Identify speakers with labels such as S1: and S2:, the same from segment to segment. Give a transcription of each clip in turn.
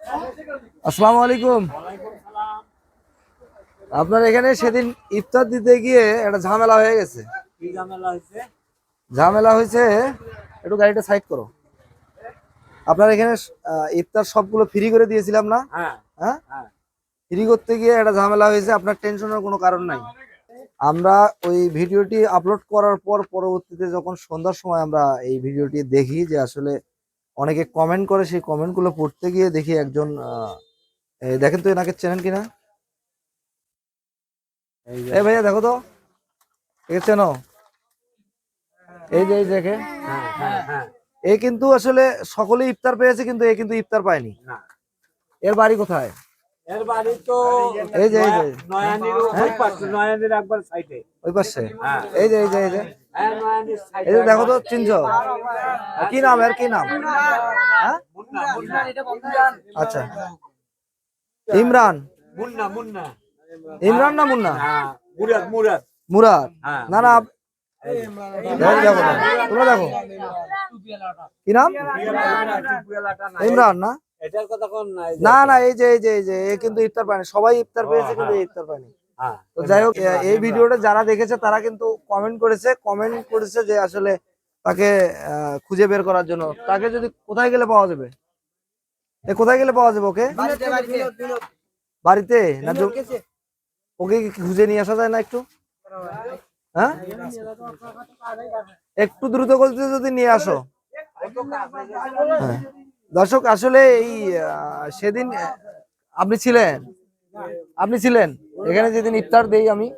S1: আসসালামু আলাইকুম। আপনার এখানে সেদিন ইফতার দিতে গিয়ে একটা ঝামেলা হয়ে গেছে।
S2: ঝামেলা হয়েছে?
S1: একটু গাড়িটা সাইড করো। আপনার এখানে ইফতার সবগুলো ফ্রি করে দিয়েছিলাম না?
S2: হ্যাঁ।
S1: হ্যাঁ?
S2: হ্যাঁ।
S1: ফ্রি করতে গিয়ে একটা ঝামেলা হয়েছে আপনার টেনশনের কোনো কারণ নাই। আমরা ওই ভিডিওটি আপলোড করার পর পরবর্তীতে যখন সন্ধ্যার সময় আমরা এই ভিডিওটি দেখি যে আসলে অনেকে কমেন্ট করে সেই কমেন্টগুলো পড়তে গিয়ে দেখি একজন দেখেন তো এনাকে চেনেন কিনা?
S2: এই
S1: ভাইয়া দেখো তো। একে চেনো? এই যে এই দেখে
S2: হ্যাঁ হ্যাঁ হ্যাঁ।
S1: এ কিন্তু আসলে সকলে ইফতার পেয়েছে কিন্তু এ কিন্তু ইফতার পায়নি। এর বাড়ি কোথায়?
S2: এর বাড়ি তো
S1: এই যে, এই যে।
S2: নয়ানির ওই পাশে নয়ানির একবার সাইডে।
S1: ওই পাশে? এই যে এই যে এই যে।
S2: নয়ানির সাইডে।
S1: এই যে দেখো তো চিনছো? কি নাম এর কি নাম? হ্যাঁ? আচ্ছা। ইমরান।
S2: মুন্না মুন্না।
S1: ইমরান না মুন্না?
S2: হ্যাঁ মুরাদ মুরাদ।
S1: মুরাদ।
S2: হ্যাঁ।
S1: না না দেখো দেখো তোমরা দেখো। কি নাম? ইমরান না?
S2: এটার কথা কোন নাই
S1: না না এই যে এই যে এই যে এ কিন্তু ইফতার পায়নি। সবাই ইফতার পেয়েছে কিন্তু এ ইফতার পায়নি।
S2: হ্যাঁ
S1: তো যাই হোক এই ভিডিওটা যারা দেখেছে তারা কিন্তু কমেন্ট করেছে। কমেন্ট করেছে যে আসলে তাকে আহ, খুঁজে বের করার জন্য। তাকে যদি কোথায় গেলে পাওয়া যাবে? এ কোথায় গেলে পাওয়া যাবে ওকে? বাড়িতে না ওকে খুঁজে নিয়ে আসা যায় না একটু? হ্যাঁ? একটু দ্রুত গতিতে যদি নিয়ে আসো। হ্যাঁ। দর্শক, আসলে এই সেদিন আপনি ছিলেন? আপনি ছিলেন? এখানে যেদিন ইফতার দেই আমি,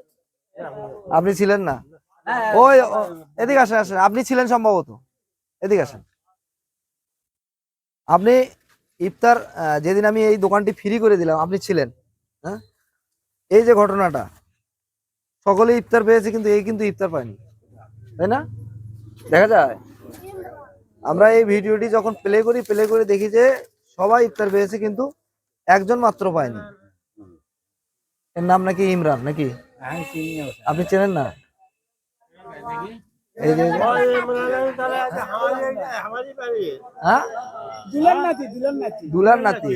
S1: আপনি ছিলেন না? ওই এদিকে আসেন আসেন। আপনি ছিলেন সম্ভবত। এদিকে আসেন। আপনি ইফতার যেদিন আমি এই দোকানটি ফ্রি করে দিলাম, আপনি ছিলেন হ্যাঁ? এই যে ঘটনাটা, সকলে ইফতার পেয়েছে, কিন্তু এই কিন্তু ইফতার পায়নি। তাই না? দেখা যায়? আমরা এই ভিডিওটি যখন প্লে করি প্লে করে দেখি যে সবাই ইফতার পেয়েছে কিন্তু একজন মাত্র পায়নি। এর নাম নাকি ইমরান, নাকি। আপনি চেনেন না? হ্যাঁ? দুলার নাতি।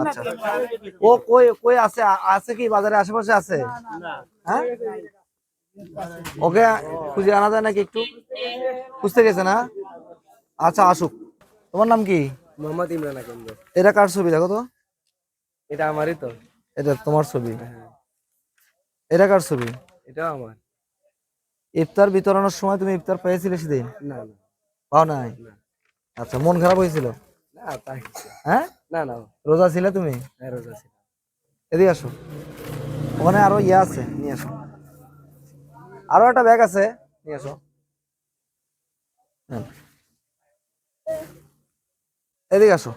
S1: আচ্ছা। ও কই কই আছে? আছে কি? আশেপাশে আছে? হ্যাঁ? ওকে খুঁজে আনা যায় নাকি একটু? খুঁজতে গেছে না? আচ্ছা আসুক। তোমার নাম কি?
S2: মোহাম্মদ ইমরান
S1: এটা কার ছবি দেখো তো?
S2: এটা আমারই তো।
S1: এটা তোমার ছবি। এটা কার ছবি?
S2: এটা আমার।
S1: ইফতার বিতরণের সময় তুমি ইফতার পেয়েছিলে সেদিন?
S2: না না।
S1: পাও নাই? আচ্ছা মন খারাপ হয়েছিল?
S2: না তাই
S1: হ্যাঁ?
S2: না না।
S1: রোজা ছিলে তুমি?
S2: হ্যাঁ রোজা ছিল
S1: এদিকে আসো। ওখানে আরও ইয়ে আছে নিয়ে আসো। আরও একটা ব্যাগ আছে নিয়ে আসো। এদিকে আসো।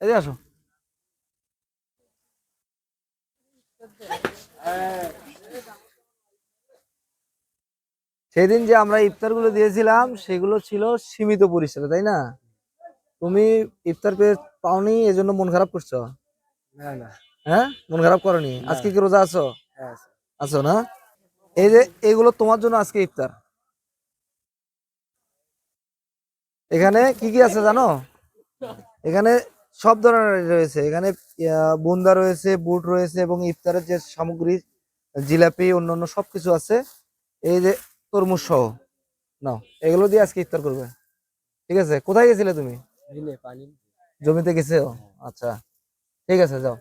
S1: এদিকে আসো। সেদিন যে আমরা ইফতারগুলো দিয়েছিলাম সেগুলো ছিল সীমিত পরিসরে তাই না? তুমি ইফতার পেয়ে পাওনি এজন্য মন খারাপ করছ?
S2: না না।
S1: হ্যাঁ? মন খারাপ করনি? আজকে কি রোজা আছো?
S2: হ্যাঁ
S1: আছো না? এই যে এগুলো তোমার জন্য আজকে ইফতার। এখানে কি কি আছে জানো? এখানে সব ধরনের রয়েছে। এখানে বুন্দা রয়েছে বুট রয়েছে এবং ইফতারের যে সামগ্রী জিলাপি অন্যান্য সবকিছু আছে। এই যে তরমুজ সহ। নাও এগুলো দিয়ে আজকে ইফতার করবে। ঠিক আছে? কোথায় গেছিলে তুমি? জমিতে গেছে আচ্ছা। ঠিক আছে যাও।